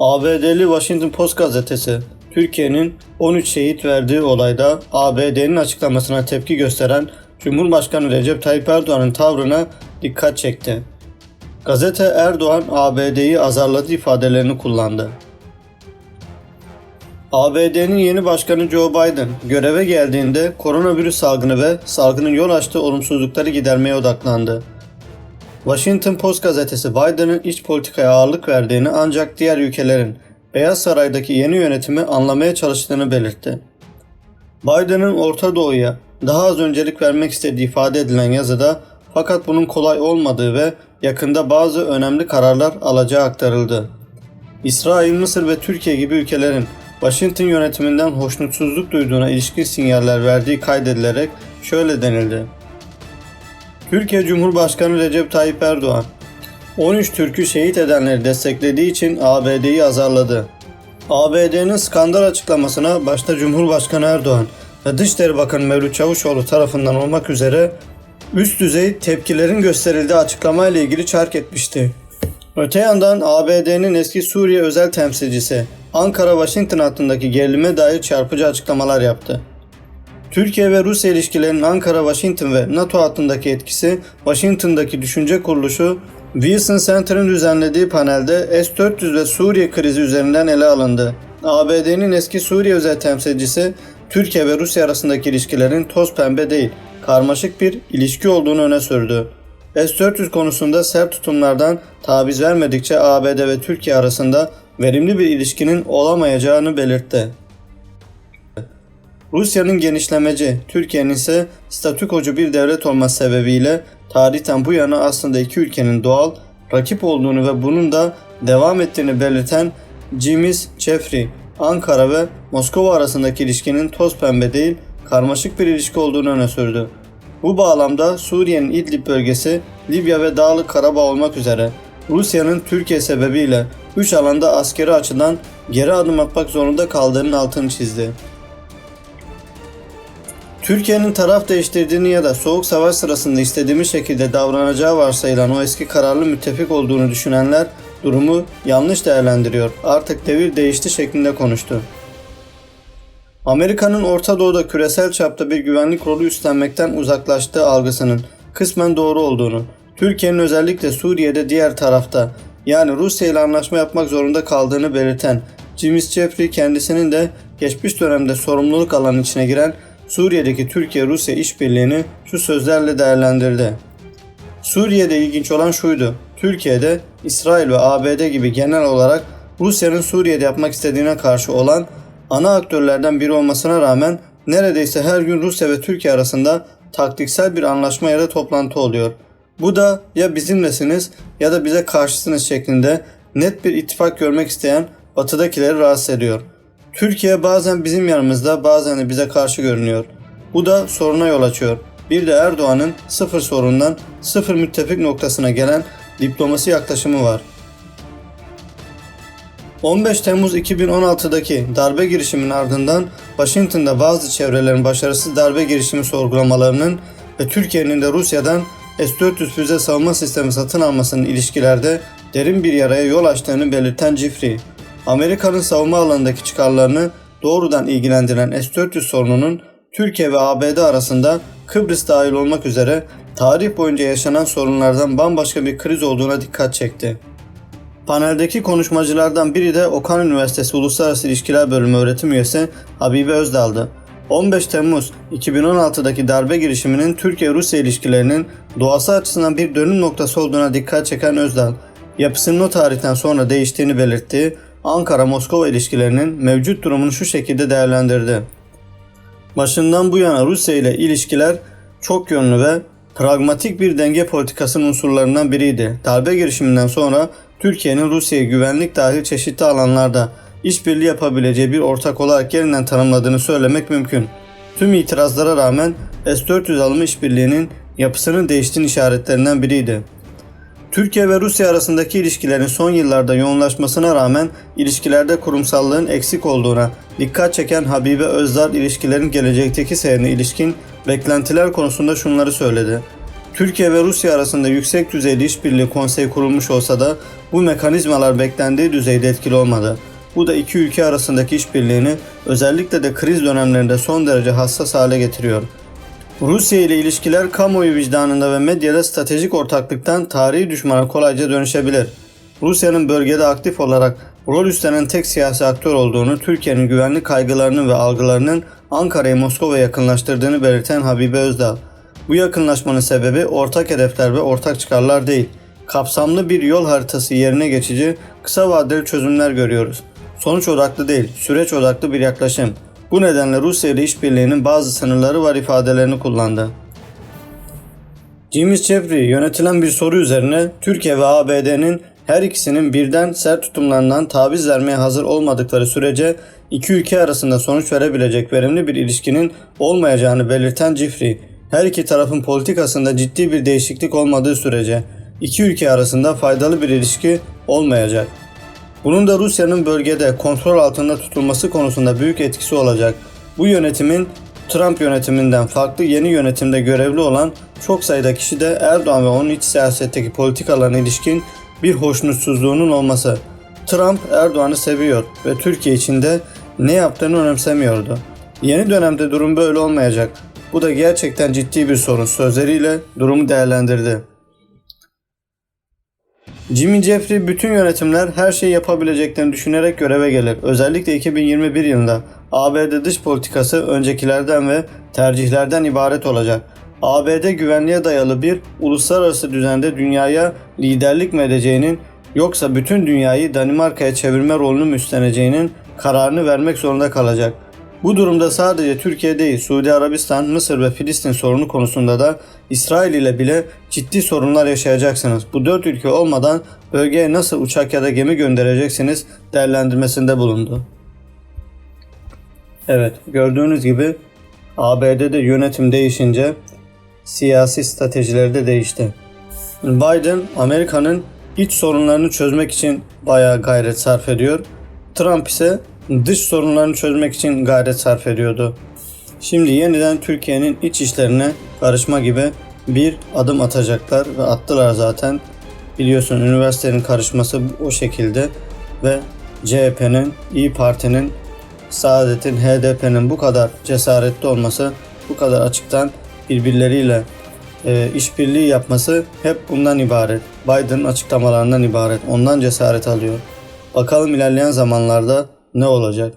ABD'li Washington Post gazetesi, Türkiye'nin 13 şehit verdiği olayda ABD'nin açıklamasına tepki gösteren Cumhurbaşkanı Recep Tayyip Erdoğan'ın tavrına dikkat çekti. Gazete Erdoğan ABD'yi azarladı ifadelerini kullandı. ABD'nin yeni başkanı Joe Biden göreve geldiğinde koronavirüs salgını ve salgının yol açtığı olumsuzlukları gidermeye odaklandı. Washington Post gazetesi Biden'ın iç politikaya ağırlık verdiğini ancak diğer ülkelerin Beyaz Saray'daki yeni yönetimi anlamaya çalıştığını belirtti. Biden'ın Orta Doğu'ya daha az öncelik vermek istediği ifade edilen yazıda fakat bunun kolay olmadığı ve yakında bazı önemli kararlar alacağı aktarıldı. İsrail, Mısır ve Türkiye gibi ülkelerin Washington yönetiminden hoşnutsuzluk duyduğuna ilişkin sinyaller verdiği kaydedilerek şöyle denildi. Türkiye Cumhurbaşkanı Recep Tayyip Erdoğan 13 Türk'ü şehit edenleri desteklediği için ABD'yi azarladı. ABD'nin skandal açıklamasına başta Cumhurbaşkanı Erdoğan ve Dışişleri Bakanı Mevlüt Çavuşoğlu tarafından olmak üzere üst düzey tepkilerin gösterildiği açıklamayla ilgili çark etmişti. Öte yandan ABD'nin eski Suriye özel temsilcisi Ankara-Washington hattındaki gerilime dair çarpıcı açıklamalar yaptı. Türkiye ve Rusya ilişkilerinin Ankara, Washington ve NATO hattındaki etkisi, Washington'daki düşünce kuruluşu Wilson Center'ın düzenlediği panelde S-400 ve Suriye krizi üzerinden ele alındı. ABD'nin eski Suriye özel temsilcisi, Türkiye ve Rusya arasındaki ilişkilerin toz pembe değil, karmaşık bir ilişki olduğunu öne sürdü. S-400 konusunda sert tutumlardan taviz vermedikçe ABD ve Türkiye arasında verimli bir ilişkinin olamayacağını belirtti. Rusya'nın genişlemeci, Türkiye'nin ise statükocu bir devlet olması sebebiyle tarihten bu yana aslında iki ülkenin doğal rakip olduğunu ve bunun da devam ettiğini belirten Jimis Jeffrey, Ankara ve Moskova arasındaki ilişkinin toz pembe değil, karmaşık bir ilişki olduğunu öne sürdü. Bu bağlamda Suriye'nin İdlib bölgesi, Libya ve Dağlık Karabağ olmak üzere Rusya'nın Türkiye sebebiyle 3 alanda askeri açıdan geri adım atmak zorunda kaldığının altını çizdi. Türkiye'nin taraf değiştirdiğini ya da soğuk savaş sırasında istediğimiz şekilde davranacağı varsayılan o eski kararlı müttefik olduğunu düşünenler durumu yanlış değerlendiriyor. Artık devir değişti şeklinde konuştu. Amerika'nın Orta Doğu'da küresel çapta bir güvenlik rolü üstlenmekten uzaklaştığı algısının kısmen doğru olduğunu, Türkiye'nin özellikle Suriye'de diğer tarafta yani Rusya ile anlaşma yapmak zorunda kaldığını belirten James Jeffrey kendisinin de geçmiş dönemde sorumluluk alanı içine giren Suriye'deki Türkiye-Rusya işbirliğini şu sözlerle değerlendirdi. Suriye'de ilginç olan şuydu. Türkiye'de İsrail ve ABD gibi genel olarak Rusya'nın Suriye'de yapmak istediğine karşı olan ana aktörlerden biri olmasına rağmen neredeyse her gün Rusya ve Türkiye arasında taktiksel bir anlaşma ya da toplantı oluyor. Bu da ya bizimlesiniz ya da bize karşısınız şeklinde net bir ittifak görmek isteyen batıdakileri rahatsız ediyor. Türkiye bazen bizim yanımızda bazen de bize karşı görünüyor. Bu da soruna yol açıyor. Bir de Erdoğan'ın sıfır sorundan sıfır müttefik noktasına gelen diplomasi yaklaşımı var. 15 Temmuz 2016'daki darbe girişiminin ardından Washington'da bazı çevrelerin başarısız darbe girişimi sorgulamalarının ve Türkiye'nin de Rusya'dan S-400 füze savunma sistemi satın almasının ilişkilerde derin bir yaraya yol açtığını belirten Cifri, Amerika'nın savunma alanındaki çıkarlarını doğrudan ilgilendiren S-400 sorununun Türkiye ve ABD arasında Kıbrıs dahil olmak üzere tarih boyunca yaşanan sorunlardan bambaşka bir kriz olduğuna dikkat çekti. Paneldeki konuşmacılardan biri de Okan Üniversitesi Uluslararası İlişkiler Bölümü öğretim üyesi Habibe Özdal'dı. 15 Temmuz 2016'daki darbe girişiminin Türkiye-Rusya ilişkilerinin doğası açısından bir dönüm noktası olduğuna dikkat çeken Özdal, yapısının o tarihten sonra değiştiğini belirttiği Ankara-Moskova ilişkilerinin mevcut durumunu şu şekilde değerlendirdi. Başından bu yana Rusya ile ilişkiler çok yönlü ve pragmatik bir denge politikasının unsurlarından biriydi. Darbe girişiminden sonra Türkiye'nin Rusya'yı güvenlik dahil çeşitli alanlarda işbirliği yapabileceği bir ortak olarak yeniden tanımladığını söylemek mümkün. Tüm itirazlara rağmen S-400 alımı işbirliğinin yapısının değiştiğinin işaretlerinden biriydi. Türkiye ve Rusya arasındaki ilişkilerin son yıllarda yoğunlaşmasına rağmen ilişkilerde kurumsallığın eksik olduğuna dikkat çeken Habibe Özdal ilişkilerin gelecekteki seyrine ilişkin beklentiler konusunda şunları söyledi. Türkiye ve Rusya arasında yüksek düzeyli işbirliği konseyi kurulmuş olsa da bu mekanizmalar beklendiği düzeyde etkili olmadı. Bu da iki ülke arasındaki işbirliğini özellikle de kriz dönemlerinde son derece hassas hale getiriyor. Rusya ile ilişkiler kamuoyu vicdanında ve medyada stratejik ortaklıktan tarihi düşmana kolayca dönüşebilir. Rusya'nın bölgede aktif olarak rol üstlenen tek siyasi aktör olduğunu, Türkiye'nin güvenlik kaygılarının ve algılarının Ankara'yı Moskova'ya yakınlaştırdığını belirten Habibe Özdağ. Bu yakınlaşmanın sebebi ortak hedefler ve ortak çıkarlar değil. Kapsamlı bir yol haritası yerine geçici, kısa vadeli çözümler görüyoruz. Sonuç odaklı değil, süreç odaklı bir yaklaşım. Bu nedenle Rusya ile işbirliğinin bazı sınırları var ifadelerini kullandı. James Jeffrey yönetilen bir soru üzerine Türkiye ve ABD'nin her ikisinin birden sert tutumlarından taviz vermeye hazır olmadıkları sürece iki ülke arasında sonuç verebilecek verimli bir ilişkinin olmayacağını belirten Jeffrey, her iki tarafın politikasında ciddi bir değişiklik olmadığı sürece iki ülke arasında faydalı bir ilişki olmayacak. Bunun da Rusya'nın bölgede kontrol altında tutulması konusunda büyük etkisi olacak. Bu yönetimin Trump yönetiminden farklı yeni yönetimde görevli olan çok sayıda kişi de Erdoğan ve onun iç siyasetteki politikalarına ilişkin bir hoşnutsuzluğunun olması. Trump Erdoğan'ı seviyor ve Türkiye içinde ne yaptığını önemsemiyordu. Yeni dönemde durum böyle olmayacak. Bu da gerçekten ciddi bir sorun sözleriyle durumu değerlendirdi. Jimmy Jeffrey bütün yönetimler her şeyi yapabileceklerini düşünerek göreve gelir. Özellikle 2021 yılında ABD dış politikası öncekilerden ve tercihlerden ibaret olacak. ABD güvenliğe dayalı bir uluslararası düzende dünyaya liderlik mi edeceğinin yoksa bütün dünyayı Danimarka'ya çevirme rolünü mü üstleneceğinin kararını vermek zorunda kalacak. Bu durumda sadece Türkiye değil, Suudi Arabistan, Mısır ve Filistin sorunu konusunda da İsrail ile bile ciddi sorunlar yaşayacaksınız. Bu dört ülke olmadan bölgeye nasıl uçak ya da gemi göndereceksiniz değerlendirmesinde bulundu. Evet, gördüğünüz gibi ABD'de yönetim değişince siyasi stratejileri de değişti. Biden Amerika'nın iç sorunlarını çözmek için bayağı gayret sarf ediyor. Trump ise dış sorunlarını çözmek için gayret sarf ediyordu. Şimdi yeniden Türkiye'nin iç işlerine karışma gibi bir adım atacaklar ve attılar zaten. Biliyorsun üniversitenin karışması o şekilde ve CHP'nin, İyi Parti'nin, Saadet'in, HDP'nin bu kadar cesaretli olması, bu kadar açıktan birbirleriyle e, işbirliği yapması hep bundan ibaret. Biden'ın açıklamalarından ibaret. Ondan cesaret alıyor. Bakalım ilerleyen zamanlarda ne olacak?